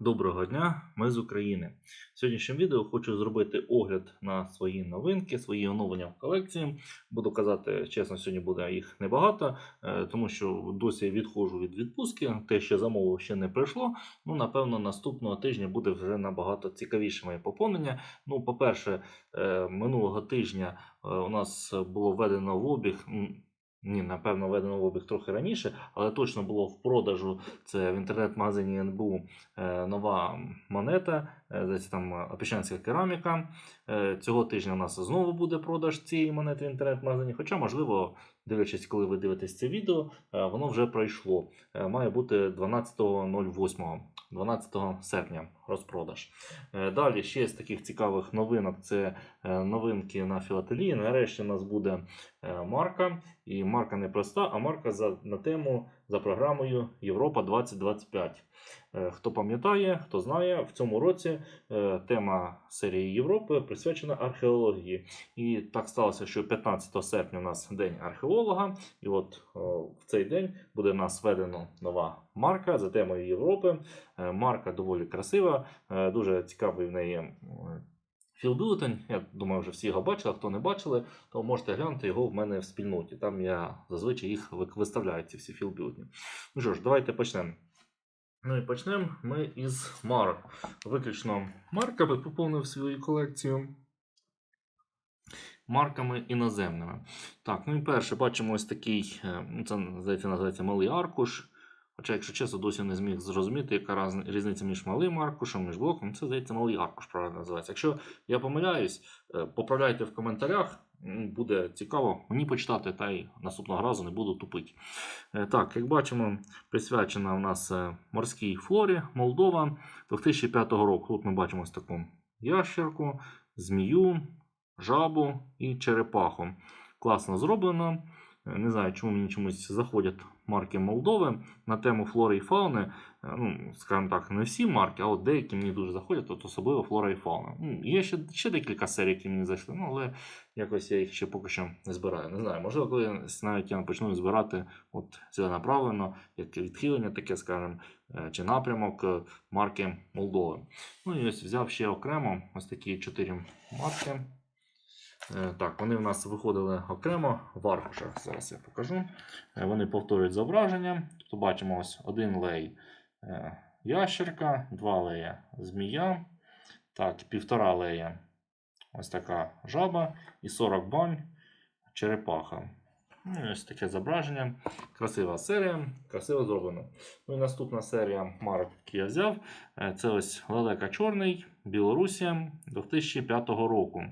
Доброго дня, ми з України. В сьогоднішньому відео хочу зробити огляд на свої новинки, свої оновлення в колекції. Буду казати, чесно, сьогодні буде їх небагато, е, тому що досі відходжу від відпустки. Те, що замовив, ще не прийшло. Ну, напевно, наступного тижня буде вже набагато цікавіше моє поповнення. Ну, по-перше, е, минулого тижня е, у нас було введено в обіг. Ні, напевно, введено в обіг трохи раніше, але точно було в продажу. Це в інтернет-магазині НБУ е, нова монета, е, здається, там опішанська кераміка. Е, Цього тижня у нас знову буде продаж цієї монети в інтернет-магазині. Хоча, можливо, дивлячись, коли ви дивитесь це відео, воно вже пройшло. Має бути 12.08, 12 серпня розпродаж. Далі ще з таких цікавих новинок це новинки на філателії. Нарешті у нас буде марка. І марка не проста, а марка за, на тему за програмою Європа 2025. Е, Хто пам'ятає, хто знає, в цьому році е, тема серії Європи присвячена археології. І так сталося, що 15 серпня у нас День археолога, і от е, в цей день буде нас введено нова марка за темою Європи. Е, Марка доволі красива, е, дуже цікавий в неї. Е, Філбюлетень, я думаю, вже всі його бачили. Хто не бачили, то можете глянути його в мене в спільноті. Там я зазвичай їх виставляю, ці всі філбюлетні. Ну що ж, давайте почнемо. Ну і почнемо ми із марок. Виключно марками поповнив свою колекцію. Марками іноземними. Так, ну і перше, бачимо ось такий, е, ну, це називається малий аркуш. Хоча, якщо чесно, досі не зміг зрозуміти, яка різниця між малим аркушем, між блоком. Це здається малий аркуш, правильно називається. Якщо я помиляюсь, е, поправляйте в коментарях. Буде цікаво мені почитати, та й наступного разу не буду тупити. Е, Так, як бачимо, присвячена у нас е, морській флорі Молдова 2005 року. Тут ми бачимо ось таку ящерку, змію, жабу і черепаху. Класно зроблено. Е, Не знаю, чому мені чомусь заходять марки Молдови на тему флори і фауни. Е, Ну, скажімо так, не всі марки, а деякі мені дуже заходять, от особливо флора і фауна. Ну, Є ще, ще декілька серій, які мені зайшли, ну, але якось я їх ще поки що не збираю. Не знаю, можливо, коли навіть я почну збирати от ціленаправленно, як відхилення, таке, скажімо, е, чи напрямок марки Молдови. Ну і ось взяв ще окремо ось такі чотири марки. Е, Так, вони в нас виходили окремо в аркушах. Зараз я покажу. Е, Вони повторюють зображення. Тобто бачимо ось один лей е, ящерка, два лея змія, так, півтора лея ось така жаба і 40 бань черепаха. Ну, ось таке зображення. Красива серія, красиво зроблено. Ну і наступна серія марок, які я взяв. Це ось лелека чорний, Білорусія 2005 року.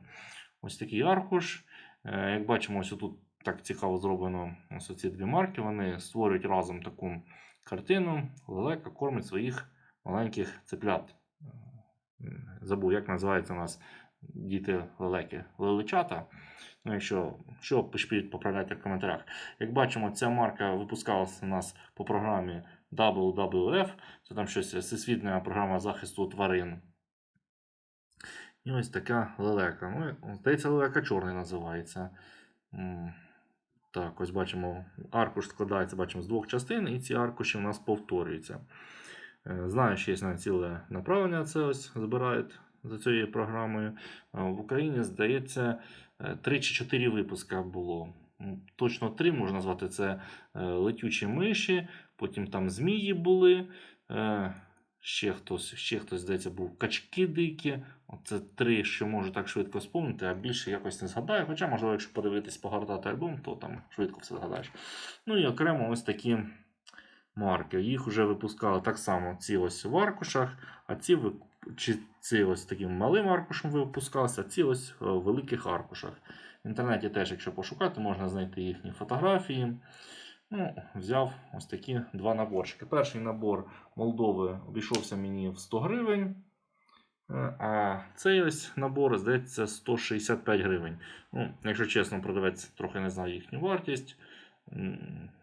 Ось такий аркуш. Е, Як бачимо, ось тут так цікаво зроблено ось ці дві марки. Вони створюють разом таку картину. Лелека кормить своїх маленьких цеплят. Е, Забув, як називається у нас діти лелеки. Лелечата. Ну, якщо що, пишіть, поправляйте в коментарях. Як бачимо, ця марка випускалася у нас по програмі WWF. Це там щось всесвітня програма захисту тварин. І ось така лелека. Ну, здається, лелека чорний називається. Так, ось бачимо, аркуш складається бачимо, з двох частин, і ці аркуші у нас повторюються. Е, Знаю, що є навіть ціле направлення, це ось збирають за цією програмою. В Україні, здається, 3 чи 4 випуска було. Точно 3 можна назвати це е, летючі миші, потім там змії були. е, Ще хтось, ще хтось, здається, був качки дикі. Це три, що можу так швидко спомнити, а більше якось не згадаю. Хоча, можливо, якщо подивитись погортати альбом, то там швидко все згадаєш. Ну і окремо ось такі марки. Їх вже випускали так само ці ось в аркушах, а ці чи ці ось таким малим аркушем випускалися, а ці ось е, в великих аркушах. В інтернеті теж, якщо пошукати, можна знайти їхні фотографії. Ну, взяв ось такі два наборчики. Перший набор Молдови обійшовся мені в 100 гривень. А цей ось набор, здається, 165 гривень. Ну, якщо чесно, продавець трохи не знає їхню вартість.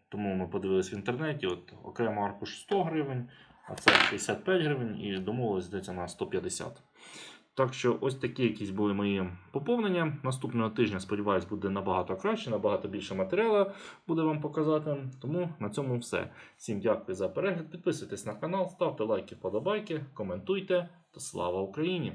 Тому ми подивилися в інтернеті. От окремо аркуш 100 гривень, а це 65 гривень і домовились, здається, на 150. Так що ось такі якісь були мої поповнення. Наступного тижня, сподіваюсь, буде набагато краще, набагато більше матеріалу буде вам показати. Тому на цьому все. Всім дякую за перегляд. Підписуйтесь на канал, ставте лайки, подобайки, коментуйте та слава Україні!